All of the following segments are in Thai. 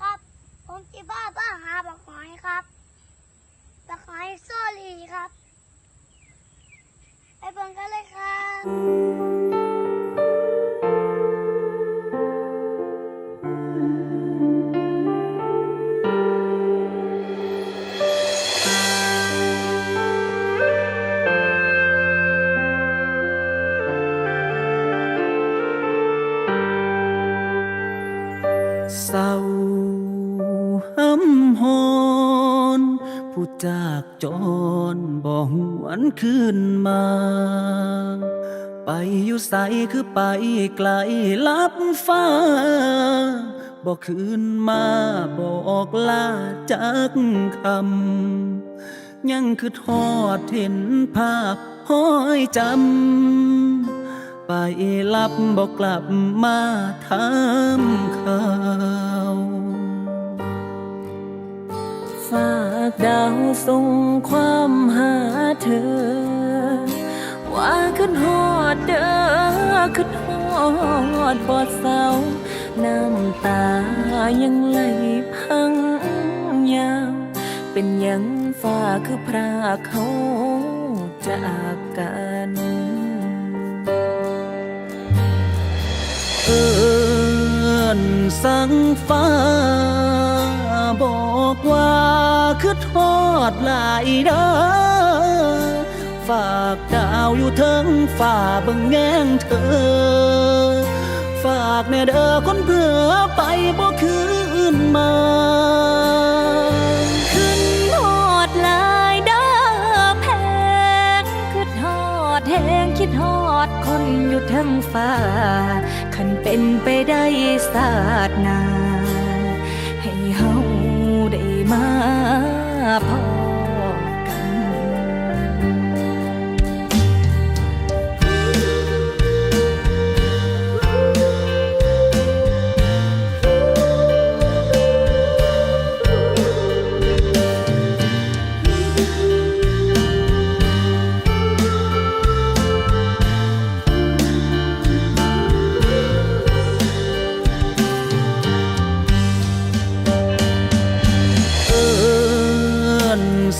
ครับ ผมจิบ้าบ้าหาบักหอยครับบักหอยโซลีครับ ไปเบิ่งกันเลยครับเศร้าำหอนผู้จากจรบ่หวนคืนมา ไปอยู่ใสคือไปไกลลับฟ้าบ่คืนมาบอกลาจากคำ ยังคือทอดเห็นภาพห้อยจำ ไปลับบอกกลับมาถามข่า ฝากดาวส่งความหาเธอ ว่าขึ้นฮอดเด้อขึ้นฮอดบอดเศร้าน้ำตายังไหลพังยาวเป็นยังฟ้าคือพรากเขาจากกัน เอิ นสังฟ้า บอกว่าคือทอดหลายเด้อฝากดาวอยู่เทิงฝ่าบิ่งแงงเธอ ฝากแน่เด้อคนเพื่อไปบ่คืนมาขึ้นฮอดหลายเด้อแพงขึ้นฮอดแหงคิดฮอดคนอยู่ทั้งฟ้า เป็นไปได้ศาสนา ให้เฮาได้มาพอ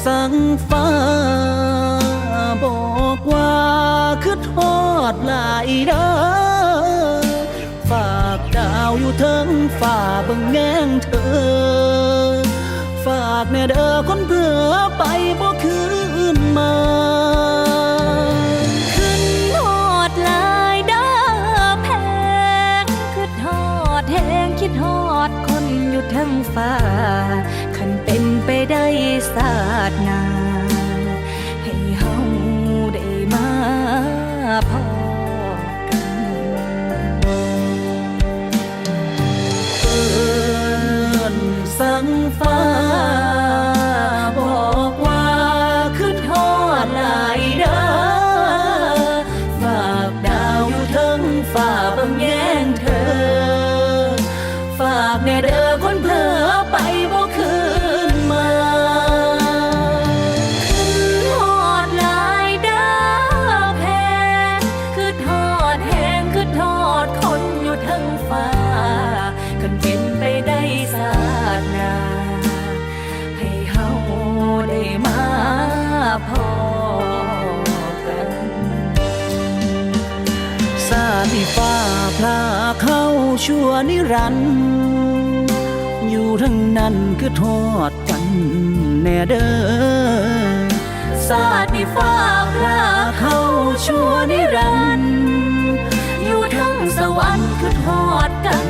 สังฟ้า บอกว่าคือทอดหลายเด้อฝากดาวอยู่เทิงฝ่าบิ่งแงงเธอ ฝากแน่เด้อคนเพื่อไปบ่คืนมาขึ้นฮอดหลายเด้อแพงขึ้นฮอดแหงคิดฮอดคนอยู่ทั้งฟ้า คันเป็นไปได้สา พอกันเอินสังฟ้าบอกว่าคือทอดหลายเด้อฝากดาวอยู่เทิงฝ่าบิ่งแยงเธอ ฝากแน่เด้อ พอกัน สาติฟ้าพลาเข้าชั่วนิรันดร์อยู่ทั้งนั้นคือทอดกันแน่เด้อศาสตร์นี่ฟ้าพระเข้าชั่วนิรันดร์อยู่ทั้งสวรรค์คือทอดกัน